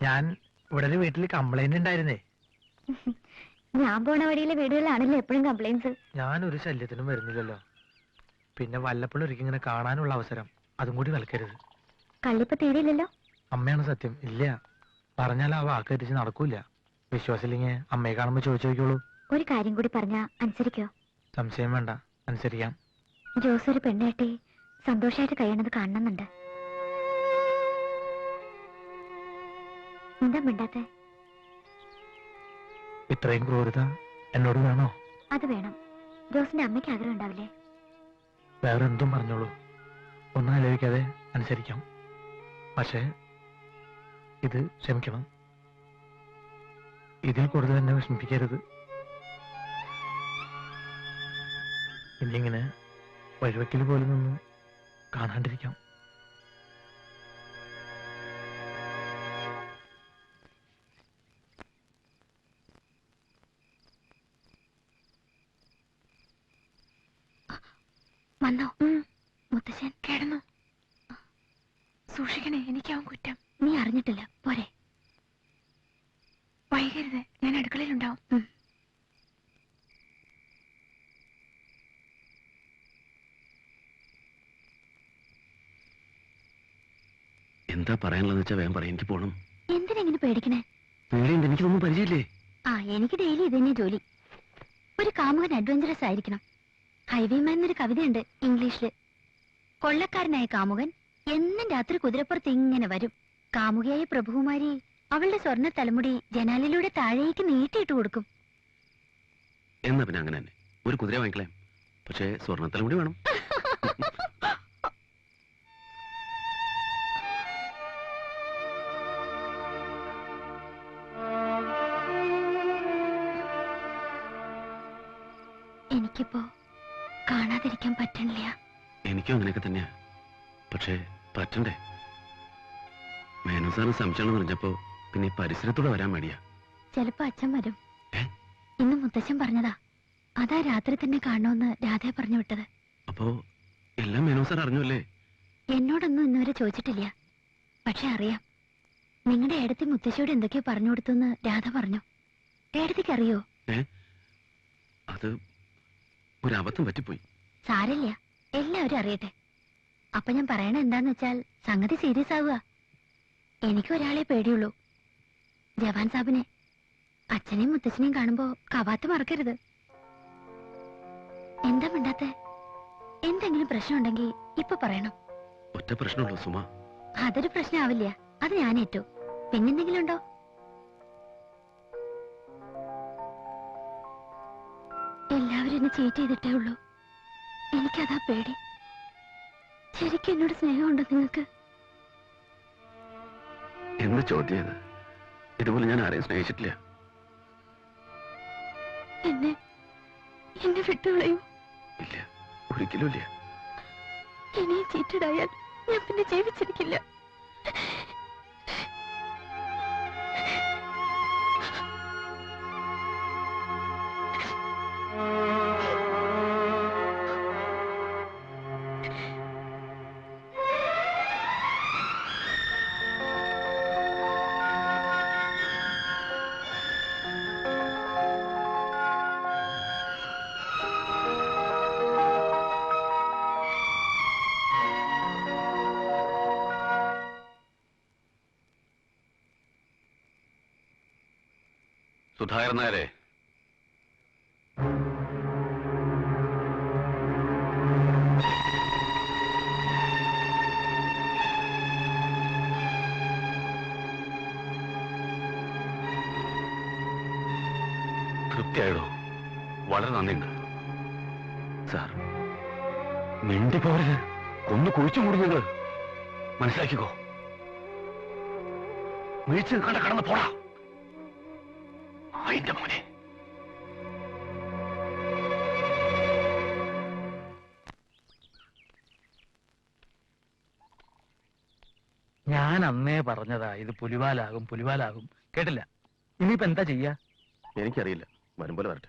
ഞാൻ ഇവിടെ ഒരു വീട്ടിൽ കംപ്ലൈന്റ് ഉണ്ടായിരുന്നേ. ഞാൻ പോണ വഴിയിലെ വീടുകളിലാണല്ലോ എപ്പോഴും കംപ്ലൈൻസ് ഞാൻ ഒരു ശല്യത്തിനും വരുന്നില്ലല്ലോ. പിന്നെ വല്ലപ്പോഴും ഒരിക്കൽ ഇങ്ങനെ കാണാനുള്ള അവസരം അതും കൂടി നൽകരുത്. കള്ളിപ്പ തീരില്ലല്ലോ അമ്മയാണ് സത്യം. ഇല്ല. പറഞ്ഞാൽ ആ വാക്ക് തിരിച്ച് നടക്കൂല. വിശ്വാസില്ലെങ്കിൽ അമ്മയെ കാണുമ്പോ ചോദിച്ചു നോക്കിയോളൂ ഒരു കാര്യം കൂടി പറഞ്ഞാ അനുസരിക്കോ? സംശയം വേണ്ട. അനുസരിക്കാം. ജോസ് ഒരു പെണ്ണേട്ടി സന്തോഷായിട്ട് കഴിയണത് കാണണമെന്നുണ്ട്. എന്താ മിണ്ടാത്തെ? ഇത്രയും ക്രൂരത എന്നോട് വേണോ? അത് വേണം. ജോസിന്റെ അമ്മയ്ക്ക് ആഗ്രഹം ഉണ്ടാവില്ലേ? വേറെ എന്തും പറഞ്ഞോളൂ. ഒന്നും ആലോചിക്കാതെ അനുസരിക്കാം. പക്ഷേ ഇത് ക്ഷമിക്കണം. ഇതിൽ കൂടുതൽ എന്നെ വിഷമിപ്പിക്കരുത്. ഇനിയിങ്ങനെ വഴിവെക്കൽ പോലെ നിന്ന് കാണാണ്ടിരിക്കാം. എന്താ പറയാനുള്ളത് വെച്ചാ വേഗം പറയാം എനിക്ക് പോണം. എന്തിനെങ്ങനെ പേടിക്കണേ? പേടിയുണ്ട് എനിക്കൊന്നും പരിചയമില്ലേ? ആ എനിക്ക് ഡെയിലി ഇത് തന്നെ ജോലി. ഒരു കാമുകൻ അഡ്വഞ്ചറസ് ആയിരിക്കണം. ഹൈവേമാൻ എന്നൊരു കവിതയുണ്ട് ഇംഗ്ലീഷിൽ. കൊള്ളക്കാരനായ കാമുകൻ എന്നും രാത്രി കുതിരപ്പുറത്ത് ഇങ്ങനെ വരും. കാമുകയായ പ്രഭുകുമാരി അവളുടെ സ്വർണ തലമുടി ജനാലിലൂടെ താഴേക്ക് നീട്ടിയിട്ട് കൊടുക്കും. എന്നാ പിന്നെ അങ്ങനെ തന്നെ. ഒരു കുതിര വാങ്ങിക്കളെ പക്ഷേ സ്വർണ തലമുടി വേണം. എനിക്കിപ്പോ കാണാതിരിക്കാൻ പറ്റണില്ല. എനിക്കും അങ്ങനെയൊക്കെ തന്നെയാ. പക്ഷേ പറ്റണ്ടേ? മേനു സാറിന് സംശയം പറഞ്ഞപ്പോ പിന്നെ പരിസരത്തൂടെ വരാൻ മടിയാ. ചിലപ്പോ അച്ഛൻ വരും? ഇന്ന് മുത്തച്ഛൻ പറഞ്ഞതാ. അതാ രാത്രി തന്നെ കാണണമെന്ന് രാധയെ പറഞ്ഞു വിട്ടത്. അപ്പോ എല്ലാം മേനു സാർ അറിഞ്ഞല്ലേ എന്നോടൊന്നും ഇന്നുവരെ ചോദിച്ചിട്ടില്ല. പക്ഷെ അറിയാം. നിങ്ങളുടെ ഏടത്തി മുത്തശ്ശിയോട് എന്തൊക്കെയോ പറഞ്ഞു കൊടുത്തെന്ന് രാധ പറഞ്ഞു. ഏടത്തിക്ക് അറിയോ? അത് ഒരു അബദ്ധം പറ്റിപ്പോയി. സാരില്ല എല്ലാവരും അറിയട്ടെ. അപ്പൊ ഞാൻ പറയണ എന്താന്ന് വെച്ചാൽ സംഗതി സീരിയസ് ആവുക. എനിക്ക് ഒരാളെ പേടിയുള്ളൂ. ജവാൻ സാബിനെ അച്ഛനെയും മുത്തച്ഛനെയും കാണുമ്പോ കവാത്ത് മറക്കരുത്. എന്താ മിണ്ടാത്ത? എന്തെങ്കിലും പ്രശ്നം ഉണ്ടെങ്കിൽ ഇപ്പൊ പറയണം. ഒറ്റ പ്രശ്നമുള്ളൂ സുമ. അതൊരു പ്രശ്നമാവില്ല. അത് ഞാൻ ഏറ്റു പിന്നെന്തെങ്കിലും ഉണ്ടോ എന്നെ ചീറ്റ് ചെയ്തിട്ടേ ഉള്ളൂ. എനിക്കതാ പേടി. ശരിക്കും എന്നോട് സ്നേഹമുണ്ടോ നിങ്ങൾക്ക്? എന്ത് ചോദ്യം ഇത്? ഇതുപോലെ ഞാൻ ആരെയും സ്നേഹിച്ചിട്ടില്ല. എന്നെ എന്നെ വിട്ടുകളയൂ ഇല്ല ഒരിക്കലും ഇല്ല. ഇനിയും ചീറ്റഡായാൽ ഞാൻ പിന്നെ ജീവിച്ചിരിക്കില്ല. സുധാകരൻ നായരെ. തൃപ്തിയായിടോ. വളരെ നന്ദിയുണ്ട്. സാർ മിണ്ടി പോരുത് കുഴിച്ചു മൂടി മനസ്സിലാക്കിക്കോ. വീഴ്ച കണ്ട കടന്ന് പോടാ. അതിന്റെ മോനെ. ഞാൻ അന്നേ പറഞ്ഞതാ ഇത് പുലിവാലാകും പുലിവാലാകും. കേട്ടില്ല. ഇനിയിപ്പോ എന്താ ചെയ്യാ? എനിക്കറിയില്ല. വരും വരട്ടെ.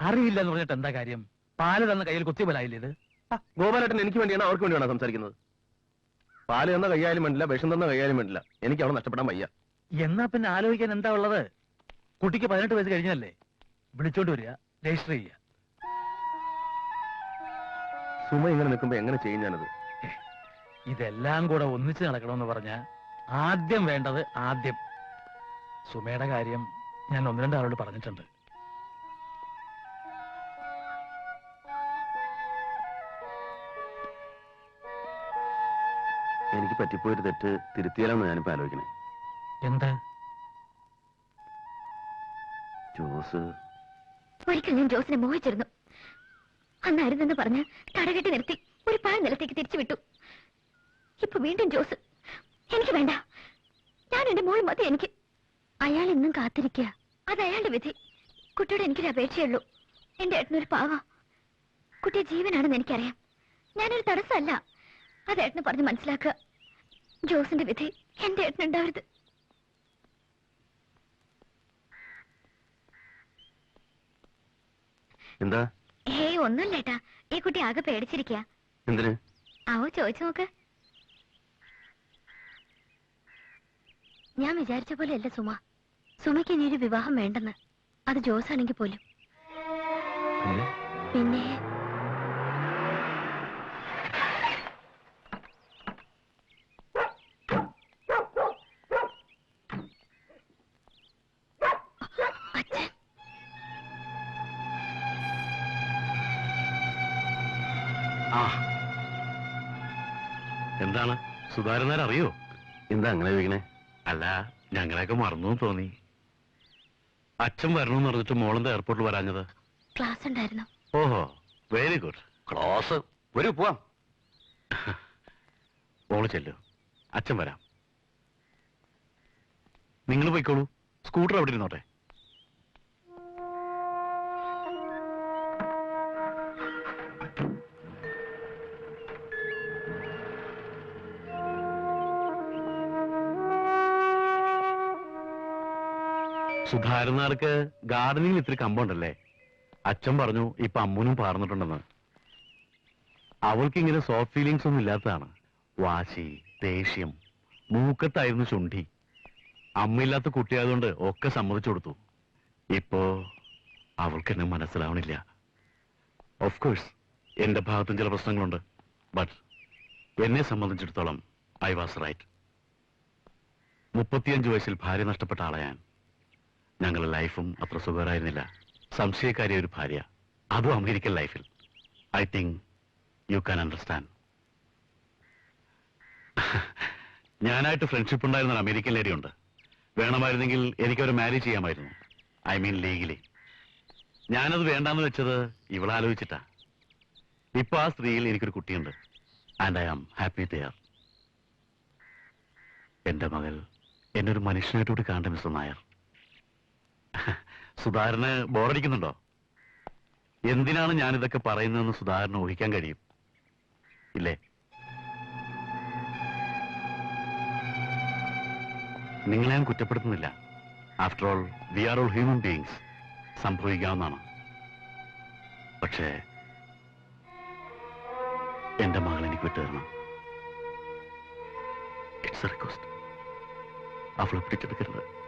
അറിയില്ല എന്ന് പറഞ്ഞിട്ട് എന്താ കാര്യം? പാൽ തന്ന കയ്യിൽ കുത്തിയപോലായില്ലേ ഇത്? ഗോപാലേട്ടൻ എനിക്ക് വേണ്ടിയാണ് അവർക്ക് വേണ്ടിയാണ് സംസാരിക്കുന്നത്. പാൽ തന്ന കൈയാലും വേണ്ടില്ല വിഷം തന്ന കൈയാലും വേണ്ടില്ല. എനിക്ക് അവളെ നഷ്ടപ്പെടാൻ വയ്യ. എന്നാ പിന്നെ ആലോചിക്കാൻ എന്താ ഉള്ളത്? കുട്ടിക്ക് പതിനെട്ട് വയസ്സ് കഴിഞ്ഞല്ലേ വിളിച്ചോണ്ട് വരിക രജിസ്റ്റർ ചെയ്യുക. സുമ ഇങ്ങനെ നിൽക്കുമ്പോ എങ്ങനെ ചെയ്യും ഞാനത്? ഇതെല്ലാം കൂടെ ഒന്നിച്ച് നടക്കണമെന്ന് പറഞ്ഞ ആദ്യം വേണ്ടത് ആദ്യം. സുമയുടെ കാര്യം ഞാൻ ഒന്ന് രണ്ട് ആളോട് പറഞ്ഞിട്ടുണ്ട്. എനിക്ക് പറ്റിപ്പോയൊരു തെറ്റ് തിരുത്തിയാലെന്ന് ഞാനിപ്പോ ആലോചിക്കണേ. എന്താ? ജോസ്. ഒരിക്കൽ ഞാൻ ജോസിനെ മോഹിച്ചിരുന്നു. അന്ന് അരുതെന്ന് പറഞ്ഞ് തടകെട്ടി നിർത്തി ഒരു പാഴ് നിലത്തേക്ക് തിരിച്ചു വിട്ടു ഇപ്പൊ വീണ്ടും ജോസ് എനിക്ക് വേണ്ട. ഞാൻ എന്റെ മോൾ മതി എനിക്ക്. അയാൾ ഇന്നും കാത്തിരിക്കുക അത് അയാളുടെ വിധി. കുട്ടിയോട് എനിക്കൊരു അപേക്ഷയുള്ളൂ. എന്റെ ഏട്ടനൊരു പാവ. കുട്ടിയെ ജീവനാണെന്ന് എനിക്കറിയാം. ഞാനൊരു തടസ്സമല്ല. അത് ഏട്ടന് പറഞ്ഞ് മനസ്സിലാക്കുക. ജോസിന്റെ വിധി എന്റെ ഏട്ടനുണ്ടാവരുത്. എന്താ? ഹേയ് ഒന്നുമില്ല ഏട്ടാ ഈ കുട്ടി ആകെ പേടിച്ചിരിക്കുക എന്തിന്? ആവോ ചോദിച്ചു നോക്ക്. ഞാൻ വിചാരിച്ച പോലെ അല്ല സുമ. സുമയ്ക്ക് ഇനി ഒരു വിവാഹം വേണ്ടെന്ന്. അത് ജോസ് ആണെങ്കിൽ പോലും. പിന്നെ എന്താണ്? സുധാരനാർ അറിയോ? എന്താ അങ്ങനെ ചോദിക്കണേ? അല്ല ഞങ്ങളെയൊക്കെ മറന്നു എന്ന് തോന്നി. അച്ഛൻ വരണമെന്ന് പറഞ്ഞിട്ട് മോളെന്താ എയർപോർട്ടിൽ വരാഞ്ഞത്? ക്ലാസ് ഉണ്ടായിരുന്നു. ഓഹോ വെരി ഗുഡ് ക്ലാസ് ഒരു പോവാം. മോൾ ചെല്ലു. അച്ഛൻ വരാം. നിങ്ങൾ പോയിക്കോളൂ. സ്കൂട്ടർ അവിടെ ഇരുന്നോട്ടെ? സുധാരനാർക്ക് ഗാർഡനിങ്ങിൽ ഇത്തിരി കമ്പുണ്ടല്ലേ അച്ഛൻ പറഞ്ഞു ഇപ്പൊ അമ്മൂനും പാർന്നിട്ടുണ്ടെന്ന്. അവൾക്ക് ഇങ്ങനെ സോഫ്റ്റ് ഫീലിങ്സ് ഒന്നും ഇല്ലാത്തതാണ്. വാശി ദേഷ്യം മൂക്കത്തായിരുന്നു ചുണ്ടി. അമ്മയില്ലാത്ത കുട്ടിയായതുകൊണ്ട് ഒക്കെ സമ്മതിച്ചു കൊടുത്തു. ഇപ്പോ അവൾക്ക് എന്നെ മനസ്സിലാവണില്ല. ഓഫ് കോഴ്സ് എന്റെ ഭാഗത്തും ചില പ്രശ്നങ്ങളുണ്ട്. ബട്ട് എന്നെ സംബന്ധിച്ചിടത്തോളം ഐ വാസ് റൈറ്റ് മുപ്പത്തിയഞ്ച് വയസ്സിൽ ഭാര്യ നഷ്ടപ്പെട്ട ആളെ ഞാൻ. ഞങ്ങളുടെ ലൈഫും അത്ര സുഖകരമായിരുന്നില്ല. സംശയക്കാരി ഒരു ഭാര്യ. അതും അമേരിക്കൻ ലൈഫിൽ. I think you can understand. ഞാനായിട്ട് ഫ്രണ്ട്ഷിപ്പ് ഉണ്ടായിരുന്ന അമേരിക്കൻ ലേഡി ഉണ്ട് വേണമായിരുന്നെങ്കിൽ എനിക്ക് എനിക്കവരെ മാരേജ് ചെയ്യാമായിരുന്നു. I mean legally. ഞാനത് വേണ്ടാന്ന് വെച്ചത് ഇവളാലോചിച്ചിട്ടാ. ഇപ്പൊ ആ സ്ത്രീയിൽ എനിക്കൊരു കുട്ടിയുണ്ട്. And I am happy there എന്റെ മകൾ എന്നൊരു മനുഷ്യനായിട്ടുകൂടി മനുഷ്യനായിട്ട് കൂടി കാണണ്ട മിസ്റ്റർ നായർ. സുധാകരന് ബോറടിക്കുന്നുണ്ടോ? എന്തിനാണ് ഞാനിതൊക്കെ പറയുന്നതെന്ന് സുധാകരന് ഊഹിക്കാൻ കഴിയും? ഇല്ലേ? നിങ്ങളെ ഞാൻ കുറ്റപ്പെടുത്തുന്നില്ല. After all we are all human beings സംഭവിക്കാവുന്നതാണ്. പക്ഷേ എന്റെ മകൾ എനിക്ക് വിട്ടുതരണം. ഇറ്റ്സ് റിക്വസ്റ്റ് അവളെ പിടിച്ചെടുക്കരുത്.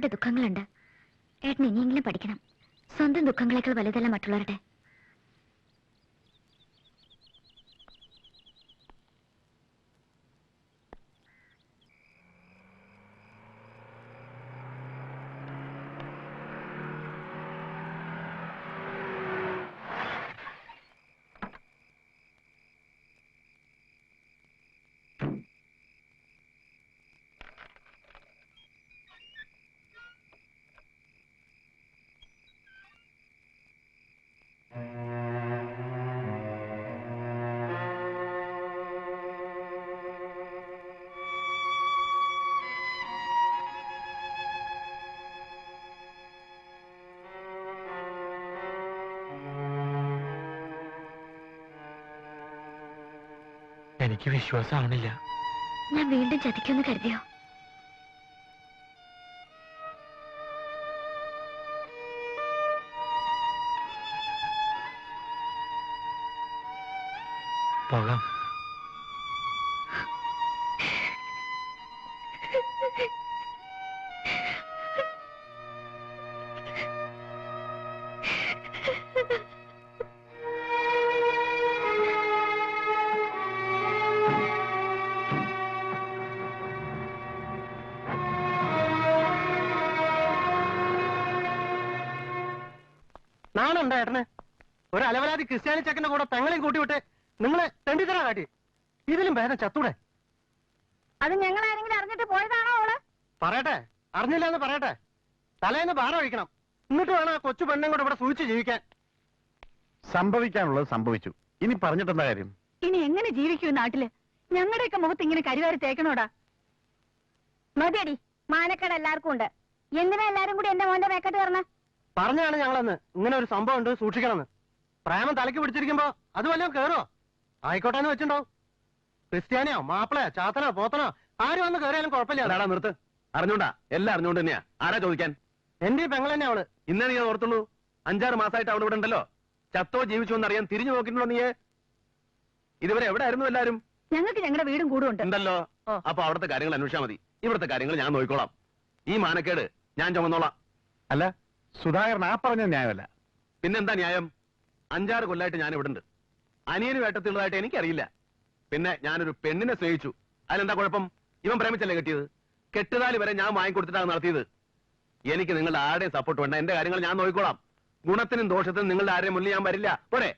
അവരവരുടെ ദുഃഖങ്ങളുണ്ട്. ഏട്ടൻ ഇനിയെങ്കിലും പഠിക്കണം. സ്വന്തം ദുഃഖങ്ങളെക്കാൾ വലുതല്ല മറ്റുള്ളവരുടെ. എനിക്ക് വിശ്വാസമാവണില്ല. ഞാൻ വീണ്ടും ചതിക്കുമെന്ന് കരുതിയോ? പോകാം. ക്രിസ്ത്യാനി ചക്കന്റെ കൂടെ പെങ്ങളെയും കൂട്ടിവിട്ട് നിങ്ങളെ തെണ്ടിത്തരാ കാട്ടി ഇതിലും ഭേദം ചത്തൂടെ? അത് ഞങ്ങൾ ആരെങ്കിലും അറിഞ്ഞിട്ട് പോയതാണോ അവൾ? പറയട്ടെ. അറിഞ്ഞില്ല എന്ന് പറയട്ടെ. തലേന്ന് ഭാരം ഒഴിക്കണം. എന്നിട്ട് വേണം ആ കൊച്ചു പെണ്ണും കൂടെ ഇവിടെ സൂചിച്ച് ജീവിക്കാൻ. സംഭവിക്കാനുള്ളത് സംഭവിച്ചു. ഇനി പറഞ്ഞിട്ടെന്താ കാര്യം? ഇനി എങ്ങനെ ജീവിക്കൂ നാട്ടിൽ? ഞങ്ങളുടെയൊക്കെ മുഖത്ത് ഇങ്ങനെ കരിവാരി തേക്കണോടാ? മതിയടി മാനക്കട എല്ലാവർക്കും ഉണ്ട്. എന്തിനാ എല്ലാരും കൂടി എന്റെ മോന്റെ വേക്കട്ട് പറഞ്ഞ പറഞ്ഞാണ് ഞങ്ങളെന്ന്. ഇങ്ങനെ ഒരു സംഭവം ഉണ്ട് സൂക്ഷിക്കണമെന്ന്. പ്രേമം തലക്ക് പിടിച്ചിരിക്കുമ്പോ അത് വല്ലതും കേറോ? ആയിക്കോട്ടെ എന്ന് വെച്ചിട്ടുണ്ടോ? ക്രിസ്ത്യാനിയോ മാപ്പിളയോ ചാത്തനോ പോത്തനോ ആരും വന്ന് കയറിയാലും കുഴപ്പമില്ല. അതാടാ നിർത്ത്. അറിഞ്ഞോണ്ടാ എല്ലാം അറിഞ്ഞോണ്ട് തന്നെയാ. ആരാ ചോദിക്കാൻ? എന്റെ പെങ്ങൾ തന്നെ അവൾ. ഇന്നേ നീ ഓർത്തുള്ളൂ. അഞ്ചാറ് മാസമായിട്ട് അവിടെ ഇവിടെ ഉണ്ടല്ലോ. ചത്തോ ജീവിച്ചോ എന്നറിയാൻ തിരിഞ്ഞു നോക്കിയിട്ടുണ്ടോ നീയെ? ഇതുവരെ എവിടെ ആയിരുന്നു എല്ലാരും ഞങ്ങൾക്ക് ഞങ്ങളുടെ വീടും കൂടും ഉണ്ട് ഉണ്ടല്ലോ. അപ്പൊ അവിടുത്തെ കാര്യങ്ങൾ അന്വേഷിച്ചാൽ മതി. ഇവിടുത്തെ കാര്യങ്ങൾ ഞാൻ നോക്കിക്കോളാം. ഈ മാനക്കേട് ഞാൻ ചുമന്നോളാം. അല്ല സുധാകരൻ ആ പറഞ്ഞ ന്യായമല്ല. പിന്നെന്താ ന്യായം? അഞ്ചാറ് കൊല്ലായിട്ട് ഞാൻ ഇവിടെ ഉണ്ട് അനിയന് വേട്ടത്തിലുള്ളതായിട്ട് എനിക്കറിയില്ല. പിന്നെ ഞാനൊരു പെണ്ണിനെ സ്നേഹിച്ചു. അതിലെന്താ കുഴപ്പം? ഇവൻ പ്രേമിച്ചല്ലേ കെട്ടിയത്? കെട്ടുതാലി വരെ ഞാൻ വാങ്ങിക്കൊടുത്തിട്ടാണ് നടത്തിയത്. എനിക്ക് നിങ്ങളുടെ ആരുടെയും സപ്പോർട്ട് വേണ്ട. എന്റെ കാര്യങ്ങൾ ഞാൻ നോക്കിക്കോളാം. ഗുണത്തിനും ദോഷത്തിനും നിങ്ങളുടെ ആരെയും മുന്നിൽ ഞാൻ വരില്ല. പോരെ.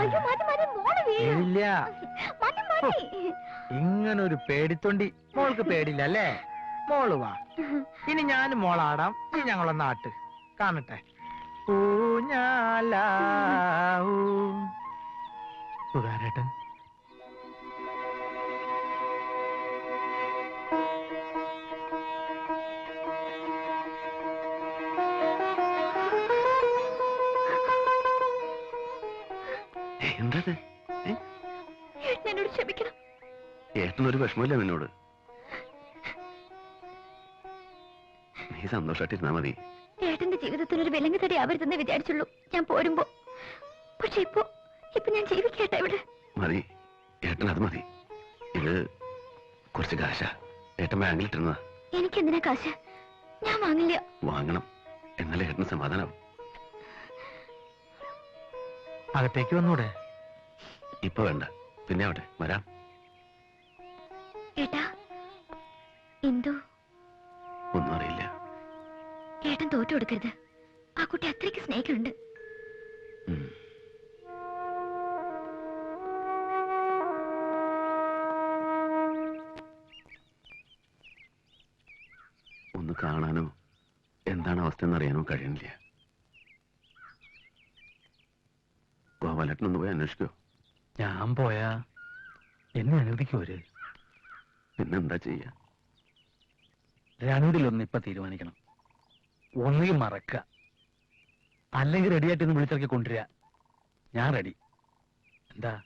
അയ്യോ മതി മതി മോൾ വീഴും. ഇല്ല മതി മതി ഇങ്ങനൊരു പേടിത്തൊണ്ടി. മോൾക്ക് പേടില്ല അല്ലേ? മോൾ വാ. ഇനി ഞാനും മോളാടാം. ഇനി ഞങ്ങളെ നാട്ട്. കാണട്ടെ. സുധാരേട്ടൻ. എന്തത്? എന്നോട് ക്ഷമിക്കണം. ഏട്ടനൊരു വിഷമമില്ല നിന്നോട്. നീ സന്തോഷമായിട്ടിരുന്നാ മതി. ഏട്ടന്റെ ജീവിതത്തിന് ഒരു വിലങ്ങ് തടി ആവരുതെന്ന് വിചാരിച്ചുള്ളൂ. ഞാൻ പോരുമ്പോ. പക്ഷെ ഇപ്പോ ഇപ്പൊ ഞാൻ ജീവിക്കട്ടെ ഇവിടെ? മതി. ഏട്ടൻ അത് മതി. ഇത് കുറച്ച് കാശ. ഏട്ടൻ ബാങ്കിലിട്ടിരുന്ന എനിക്ക് എന്തിനാ കാശ്? ഞാൻ വാങ്ങില്ല. വാങ്ങണം. എന്നാലേ ഏട്ടന് സമാധാനം അകത്തേക്ക് വന്നൂടെ? ഇപ്പൊ വേണ്ട. പിന്നെ അവിടെ. വരാം. ഏട്ടാ എന്തോ? ഒന്നും അറിയില്ല. ഏട്ടൻ തോറ്റു കൊടുക്കരുത്. ആ കുട്ടി അത്രയ്ക്ക് സ്നേഹിക്കുന്നുണ്ട്. ഒന്ന് കാണാനോ? എന്താണ് അവസ്ഥ എന്നറിയാനോ കഴിയണില്ല ഗോപാലേട്ടനൊന്ന് പോയി അന്വേഷിക്കോ. ഞാൻ പോയാ? എന്നെ അനുവദിക്കുവര് പിന്നെന്താ ചെയ്യാ? രണ്ടിലൊന്ന് ഇപ്പൊ തീരുമാനിക്കണം. ഒന്നുകിൽ മറക്ക അല്ലെങ്കിൽ റെഡിയായിട്ട് ഒന്ന് വിളിച്ചിറക്കി കൊണ്ടുവരിക. ഞാൻ റെഡി എന്താ?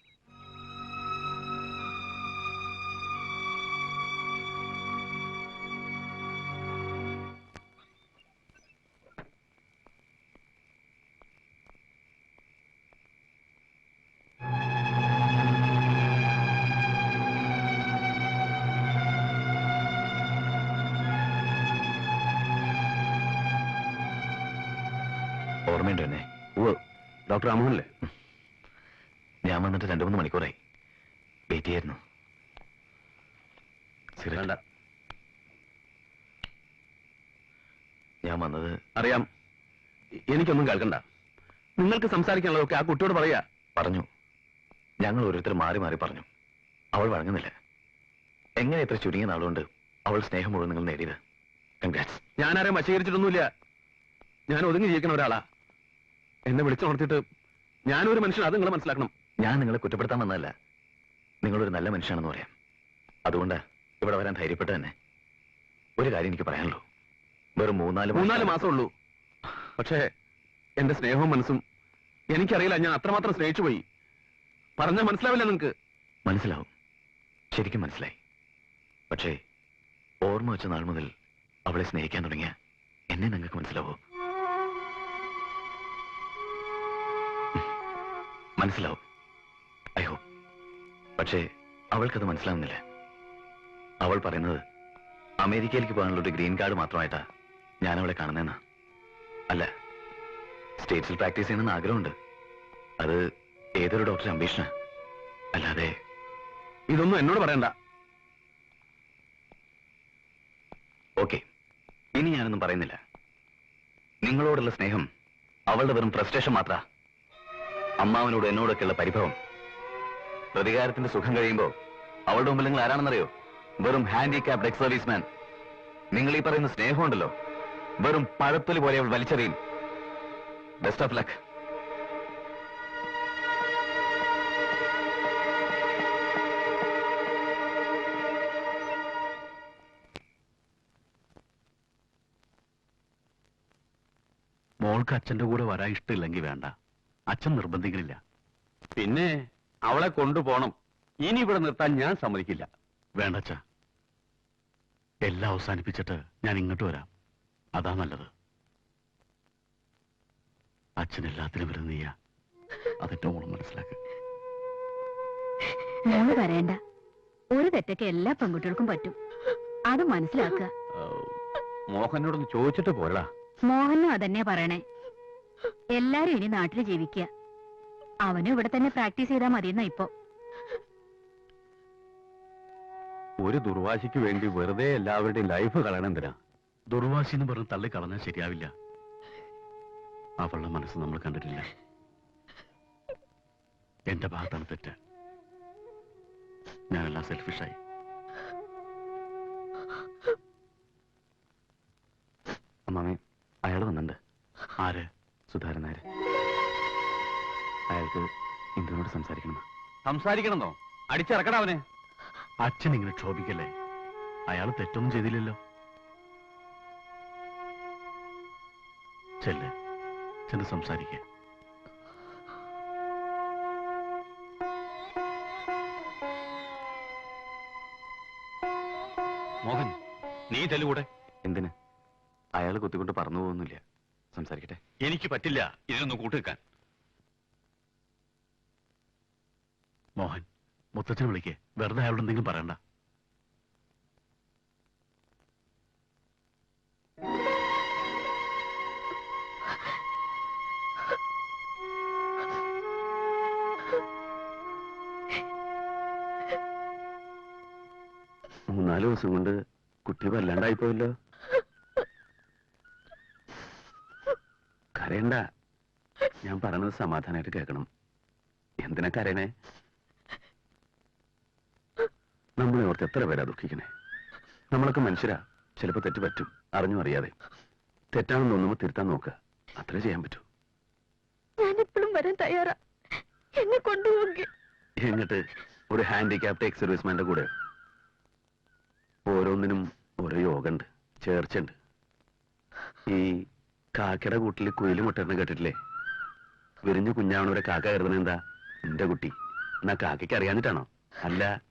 ഓർമ്മയുണ്ട് തന്നെ ഓ ഡോക്ടർ രാമോഹനല്ലേ ഞാൻ വന്നിട്ട് രണ്ടു മൂന്ന് മണിക്കൂറായി. വെയിറ്റ് ചെയ്യായിരുന്നു. വേണ്ട. ഞാൻ വന്നത് അറിയാം. എനിക്കൊന്നും കേൾക്കണ്ട. നിങ്ങൾക്ക് സംസാരിക്കാനുള്ളതൊക്കെ ആ കുട്ടിയോട് പറയാ. പറഞ്ഞു. ഞങ്ങൾ ഓരോരുത്തർ മാറി മാറി പറഞ്ഞു. അവൾ വഴങ്ങുന്നില്ല. എങ്ങനെ ഇത്ര ചുരുങ്ങിയ നാളുകൊണ്ട് അവൾ സ്നേഹം മുഴുവൻ നിങ്ങൾ നേടിയത്? കൺഗ്രാറ്റ്സ് ഞാനാരെ വശീകരിച്ചിട്ടൊന്നുമില്ല. ഞാൻ ഒതുങ്ങി ജീവിക്കുന്ന ഒരാളാ. എന്നെ വിളിച്ചുണർത്തിയിട്ട് ഞാനൊരു മനുഷ്യൻ അത് നിങ്ങൾ മനസ്സിലാക്കണം. ഞാൻ നിങ്ങളെ കുറ്റപ്പെടുത്താൻ വന്നതല്ല. നിങ്ങളൊരു നല്ല മനുഷ്യനാണെന്ന് പറയാം. അതുകൊണ്ട് ഇവിടെ വരാൻ ധൈര്യപ്പെട്ട് തന്നെ. ഒരു കാര്യം എനിക്ക് പറയാനുള്ളൂ. വെറും മൂന്നാൽ മൂന്നാൽ മാസം ഉള്ളൂ പക്ഷേ എന്റെ സ്നേഹവും മനസ്സും എനിക്കറിയില്ല ഞാൻ അത്രമാത്രം സ്നേഹിച്ചു പോയി. പറഞ്ഞാൽ മനസ്സിലാവില്ല നിങ്ങൾക്ക് മനസ്സിലാവും. ശരിക്കും മനസ്സിലായി. പക്ഷേ ഓർമ്മ വെച്ച നാൾ മുതൽ അവളെ സ്നേഹിക്കാൻ തുടങ്ങിയ എന്നെ നിങ്ങൾക്ക് മനസ്സിലാവോ? മനസ്സിലാവും. I hope. പക്ഷേ അവൾക്കത് മനസ്സിലാവുന്നില്ല. അവൾ പറയുന്നത് അമേരിക്കയിലേക്ക് പോകാനുള്ള ഒരു ഗ്രീൻ കാർഡ് മാത്രമായിട്ടാ ഞാൻ അവളെ കാണുന്നതെന്നാ. അല്ല സ്റ്റേറ്റ്സിൽ പ്രാക്ടീസ് ചെയ്യണമെന്ന് ആഗ്രഹമുണ്ട്. അത് ഏതൊരു ഡോക്ടർ അംബീഷനാ. അല്ലാതെ ഇതൊന്നും എന്നോട് പറയണ്ട. ഓക്കെ ഇനി ഞാനൊന്നും പറയുന്നില്ല. നിങ്ങളോടുള്ള സ്നേഹം അവളുടെ വെറും ഫ്രസ്ട്രേഷൻ മാത്ര. അമ്മാവനോട് എന്നോടൊക്കെയുള്ള പരിഭവം. പ്രതികാരത്തിന്റെ സുഖം കഴിയുമ്പോ അവളുടെ മുമ്പിൽ നിങ്ങൾ ആരാണെന്നറിയോ? വെറും ഹാൻഡിക്യാപ്ഡ് എക്സ് സർവീസ്മാൻ നിങ്ങൾ ഈ പറയുന്ന സ്നേഹമുണ്ടല്ലോ. വെറും പഴത്തൊലി പോലെ അവൾ വലിച്ചെറിയും. ബെസ്റ്റ് ഓഫ് ലക്ക് മോൾക്ക് അച്ഛന്റെ കൂടെ വരാൻ ഇഷ്ടമില്ലെങ്കിൽ വേണ്ട. അച്ഛൻ നിർബന്ധിക്കുന്നില്ല പിന്നെ അവളെ കൊണ്ടുപോണം ഇനി ഇവിടെ നിർത്താൻ ഞാൻ സമ്മതിക്കില്ല. വേണ്ട അച്ഛ. എല്ലാം അവസാനിപ്പിച്ചിട്ട് ഞാൻ ഇങ്ങോട്ട് വരാം. അതാ നല്ലത്. അച്ഛൻ എല്ലാത്തിനും വരുന്ന നീയാ. അതെന്റെ മോളും മനസ്സിലാക്കുക മോൾ കരയണ്ട ഒരു തെറ്റൊക്കെ എല്ലാ പെൺകുട്ടികൾക്കും പറ്റും. അത് മനസ്സിലാക്കുക. മോഹനോടൊന്ന് ചോദിച്ചിട്ട് പോരടാ. മോഹനും അതന്നെ പറയണേ. എല്ലാരും ഇനി നാട്ടിൽ ജീവിക്കുക അവനും ഇവിടെ തന്നെ പ്രാക്ടീസ് ചെയ്താൽ മതിയെന്നാ ഇപ്പൊ. ഒരു ദുർവാശിക്ക് വേണ്ടി വെറുതെ എല്ലാവരുടെയും ലൈഫ് കളയണം എന്തിനാ? ദുർവാശി എന്ന് പറഞ്ഞ് തള്ളി കളഞ്ഞാൽ ശരിയാവില്ല. അവളുടെ മനസ്സ് നമ്മൾ കണ്ടിട്ടില്ല. എന്റെ ഭാഗത്താണ് തെറ്റ്. ഞാനെല്ലാം സെൽഫിഷായി അമ്മാമേ അയാൾ വന്നിട്ടുണ്ട്. ആര്? സുധാരൻ നായർ. അയാൾക്ക് ഇന്ദുവിനോട് സംസാരിക്കണം സംസാരിക്കണമെന്നോ? അടിച്ചിറക്കണം അവനെ. അച്ഛൻ ഇങ്ങനെ ക്ഷോഭിക്കല്ലേ? അയാൾ തെറ്റൊന്നും ചെയ്തില്ലല്ലോ. ചെല്ലേ. ചെന്ന് സംസാരിക്കുക മോഹൻ നീ ചെല്ലുകൂടെ എന്തിന്? അയാൾ കുത്തിക്കൊണ്ട് പറഞ്ഞു പോകുന്നില്ല. സംസാരിക്കട്ടെ. എനിക്ക് പറ്റില്ല ഇതിനൊന്നും കൂട്ടുവെക്കാൻ. മോഹൻ മുത്തച്ഛനെ വിളിക്കേ. വെറുതെ അയാളോട് എന്തെങ്കിലും പറയണ്ട. മൂന്നാൽ ദിവസം കൊണ്ട് കുട്ടി വല്ലാണ്ടായി കരയണ്ട. ഞാൻ പറഞ്ഞത് സമാധാനമായിട്ട് കേൾക്കണം. എന്തിനാ കരയണേ? നമ്മളെ ഓർത്ത് എത്ര പേരാ ദുഃഖിക്കണേ? നമ്മളൊക്കെ മനുഷ്യരാ. ചിലപ്പോ തെറ്റ് പറ്റും. അറിഞ്ഞു അറിയാതെ. തെറ്റാണെന്ന് തോന്നുമ്പോ തിരുത്താൻ നോക്കുക അത്ര ചെയ്യാൻ പറ്റൂ. ഞാൻ എപ്പോഴും വരാൻ തയ്യാറാ. എന്നെ കൊണ്ടുപോകെ. എന്നിട്ട് ഒരു ഹാൻഡിക്യാപ്റ്റ് എക്സ് സർവീസ്മാന്റെ കൂടെ. ഓരോന്നിനും ഓരോ യോഗണ്ട് ചേർച്ചുണ്ട്. ഈ കാക്കയുടെ കൂട്ടിൽ കുയിൽ മുട്ടറിന് കേട്ടിട്ടില്ലേ? വിരിഞ്ഞു കുഞ്ഞാവണവരെ കാക്ക കരുതണ എന്താ? എന്റെ കുട്ടി. എന്നാ കാക്കയ്ക്ക് അറിയാഞ്ഞിട്ടാണോ? അല്ല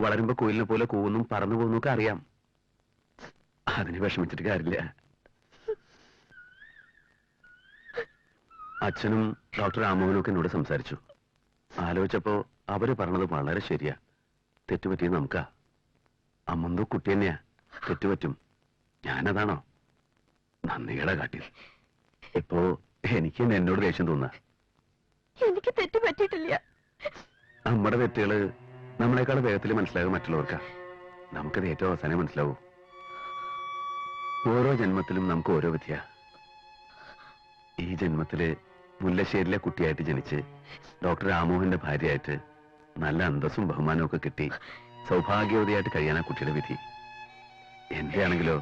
വളരുമ്പോ കുയിലിനെ പോലെ കൂന്നും പറന്നു പോകുന്നൊക്കെ അറിയാം. അതിന് വിഷമിച്ചിട്ട് കാര്യമില്ല. അച്ഛനും ഡോക്ടർ രാമോഹനും ഒക്കെ എന്നോട് സംസാരിച്ചു. ആലോചിച്ചപ്പോ അവർ പറഞ്ഞത് വളരെ ശരിയാ. തെറ്റുപറ്റിയത് നമുക്കാ. അമ്മന്തോ കുട്ടി തന്നെയാ. തെറ്റുപറ്റും. ഞാനതാണോ? നന്ദികേടാ കാട്ടിൽ ഇപ്പോ എനിക്ക് എന്നോട് ദേഷ്യം തോന്നാ. എനിക്ക് തെറ്റ് പറ്റിയിട്ടില്ല. നമ്മുടെ തെറ്റുകൾ നമ്മളെക്കാൾ വേഗത്തിൽ മനസ്സിലാകും മറ്റുള്ളവർക്കാ. നമുക്കത് ഏറ്റവും അവസാനം മനസ്സിലാവൂ. ഓരോ ജന്മത്തിലും നമുക്ക് ഓരോ വിദ്യ. ഈ ജന്മത്തിൽ മുല്ലശ്ശേരിലെ കുട്ടിയായിട്ട് ജനിച്ച് ഡോക്ടർ രാമോഹന്റെ ഭാര്യയായിട്ട് നല്ല അന്തസ്സും ബഹുമാനവും ഒക്കെ കിട്ടി സൗഭാഗ്യവതിയായിട്ട് കഴിയാൻ ആ കുട്ടിയുടെ വിധി. എന്റെ ആണെങ്കിലോ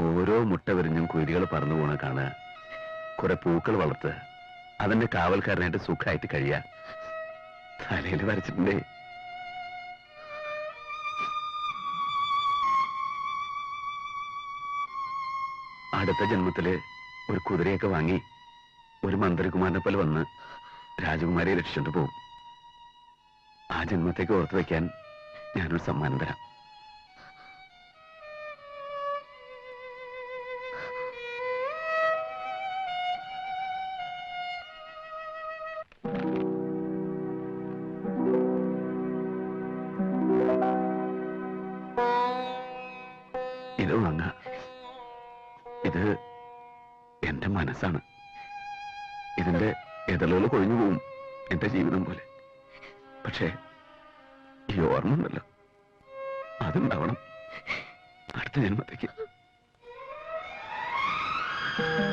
ഓരോ മുട്ട വിരിഞ്ഞും കുരുകൾ പറന്നു പോണ കാണുക. കുറെ പൂക്കൾ വളർത്ത് അതിന്റെ കാവൽക്കാരനായിട്ട് സുഖമായിട്ട് കഴിയാ തലയിൽ വരച്ചിട്ടുണ്ടേ. അടുത്ത ജന്മത്തിൽ ഒരു കുതിരയൊക്കെ വാങ്ങി ഒരു മന്ത്രികുമാരനെ പോലെ വന്ന് രാജകുമാരിയെ രക്ഷിച്ചോണ്ട് പോകും. ആ ജന്മത്തേക്ക് ഓർത്തു വെക്കാൻ ഞാനൊരു സമ്മാനം തരാം. എതളുകൾ കൊഴിഞ്ഞു പോവും എന്റെ ജീവിതം പോലെ. പക്ഷേ ഈ ഓർമ്മ ഉണ്ടല്ലോ. അതുണ്ടാവണം. അടുത്ത ജന്മത്തേക്ക്. ആ